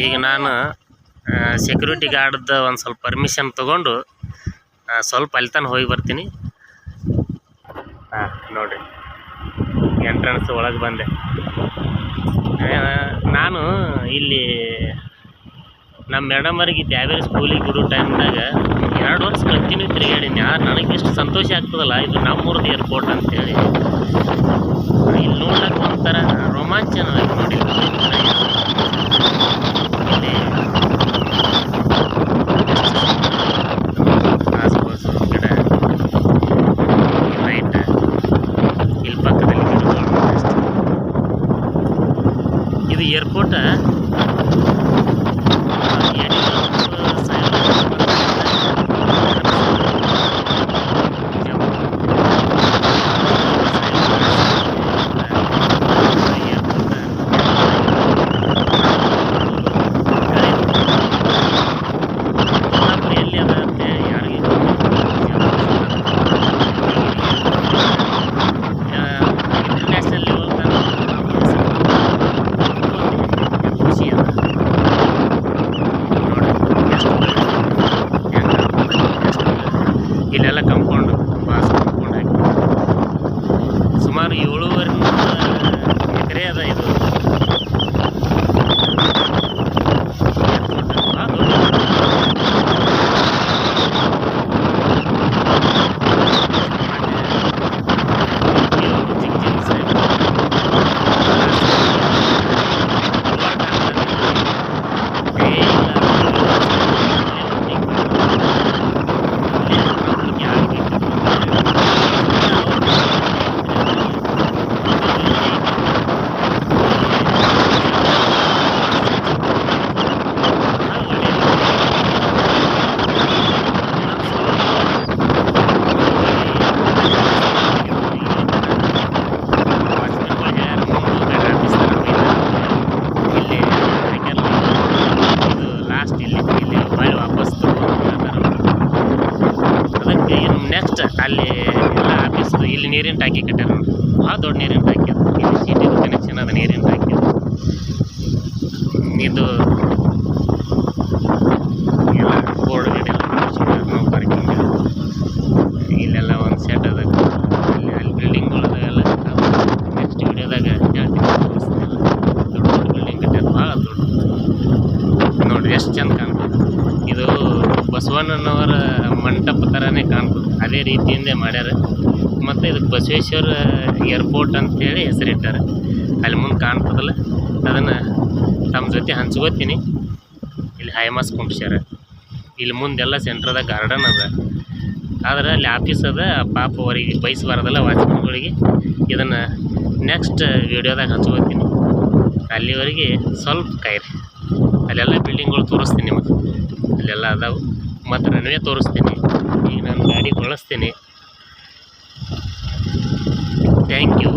ಈಗ ನಾನು ಸೆಕ್ಯೂರಿಟಿ ಗಾರ್ಡ್ದ ಒಂದು ಸ್ವಲ್ಪ ಪರ್ಮಿಷನ್ ತೊಗೊಂಡು ಸ್ವಲ್ಪ ಅಲ್ಲಿ ತನಕ ಹೋಗಿ ಬರ್ತೀನಿ. ಹಾಂ ನೋಡಿರಿ. ಎಂಟ್ರೆನ್ಸ್ ಒಳಗೆ ಬಂದೆ. ನಾನು ಇಲ್ಲಿ ನಮ್ಮ ಮೇಡಮರಿಗೆ ದ್ಯಾವೇರಿ ಸ್ಕೂಲಿಗೆ ಬಿಡೋ ಟೈಮ್ದಾಗ ಎರಡು ವರ್ಷ ಕಂಟಿನ್ಯೂ ತಿರುಗಾಡೀನಿ. ನನಗೆ ಎಷ್ಟು ಸಂತೋಷ ಆಗ್ತದಲ್ಲ, ಇದು ನಮ್ಮೂರ್ದು ಏರ್ಪೋರ್ಟ್ ಅಂತೇಳಿ. ಇಲ್ಲಿ ಸುಮಾರು ಏಳೂವರೆ ಎಕರೆ ಅದ ಇದು ಭಾಳ ದೊಡ್ಡ ಇವು ಚಿಕ್ಕ ಚಿಕ್ಕ ಸೈಜ್ ಇಲ್ಲಿ ಹಾಕ್ಯಾರಲ್ಲ, ಇದು ಲಾಸ್ಟ್ ಇಲ್ಲಿ ಇಲ್ಲಿ ಮೊಬೈಲ್ ವಾಪಸ್ ಅದಕ್ಕೆ ಇನ್ನು ನೆಕ್ಸ್ಟ್ ಅಲ್ಲಿ ಎಲ್ಲ ಆಫೀಸ್ ಇಲ್ಲಿ ನೀರಿನ ಟಾಕಿ ಕಟ್ಟಾರ ಭಾಳ ದೊಡ್ಡ ನೀರಿನ ಟಾಕಿ ಅದು. ಇಲ್ಲಿ ಸಿಟಿ ಕನೆಕ್ಷನ್ ಅದ ನೀರಿನ ಟಾಕಿ ಇದು ಎಲ್ಲ ಬೋರ್ಡ್ ಗಿಡ ನೋ ಪಾರ್ಕಿಂಗ್ ಇಲ್ಲೆಲ್ಲ ಒಂದು ಸೆಟ್ ಅದ ಇಲ್ಲಿ ಅಲ್ಲಿ ಬಿಲ್ಡಿಂಗ್ಗಳು ಅದಾವೆಲ್ಲ ನೆಕ್ಸ್ಟ್ ವಿಡಿಯೋದಾಗ ಹೇಳ್ತೀನಿ ತೋರಿಸ್ತೀನಿ ಎಲ್ಲ. ದೊಡ್ಡ ದೊಡ್ಡ ಬಿಲ್ಡಿಂಗ್ ಕಟ್ಟಾರ ಭಾಳ ದೊಡ್ಡ ನೋಡ್ರಿ ಎಷ್ಟು ಚಂದ ಕಾಣ್ತದೆ ಇದು ಬಸವಣ್ಣನವರ ಮಂಟಪ ಥರನೇ ಕಾಣ್ತದೆ. ಅದೇ ರೀತಿಯಿಂದ ಮಾಡ್ಯಾರ. ಮತ್ತು ಇದಕ್ಕೆ ಬಸವೇಶ್ವರ ಏರ್ಪೋರ್ಟ್ ಅಂತೇಳಿ ಹೆಸರಿಟ್ಟಾರೆ. ಅಲ್ಲಿ ಮುಂದೆ ಕಾಣ್ತದಲ್ಲ, ಅದನ್ನು ತಮ್ಮ ಜೊತೆ ಹಂಚ್ಕೋತೀನಿ. ಇಲ್ಲಿ ಹೈಮಾಸ್ ಕುಂಪ್ಸ್ಯಾರ ಇಲ್ಲಿ ಮುಂದೆಲ್ಲ ಸೆಂಟ್ರದಾಗ ಗಾರ್ಡನ್ ಅದ. ಆದ್ರೆ ಅಲ್ಲಿ ಆಫೀಸ್ ಅದ, ಪಾಪ ಅವರಿಗೆ ಬಯಸಬಾರ್ದಲ್ಲ ವಾಚ್ಮನ್ಗಳಿಗೆ ಇದನ್ನು ನೆಕ್ಸ್ಟ್ ವೀಡಿಯೋದಾಗ ಹಂಚ್ಕೋತೀನಿ. ಅಲ್ಲಿವರೆಗೆ ಸ್ವಲ್ಪ ಕಾಯಿರಿ ಅಲ್ಲೆಲ್ಲ ಬಿಲ್ಡಿಂಗ್ಗಳು ತೋರಿಸ್ತೀನಿ ನಿಮಗೆ. ಅಲ್ಲೆಲ್ಲ ಅದಾವು. ಮತ್ತು ನನಗೆ ತೋರಿಸ್ತೀನಿ. ಈಗ ನಾನು ಗಾಡಿ ಬಳಸ್ತೀನಿ. Thank you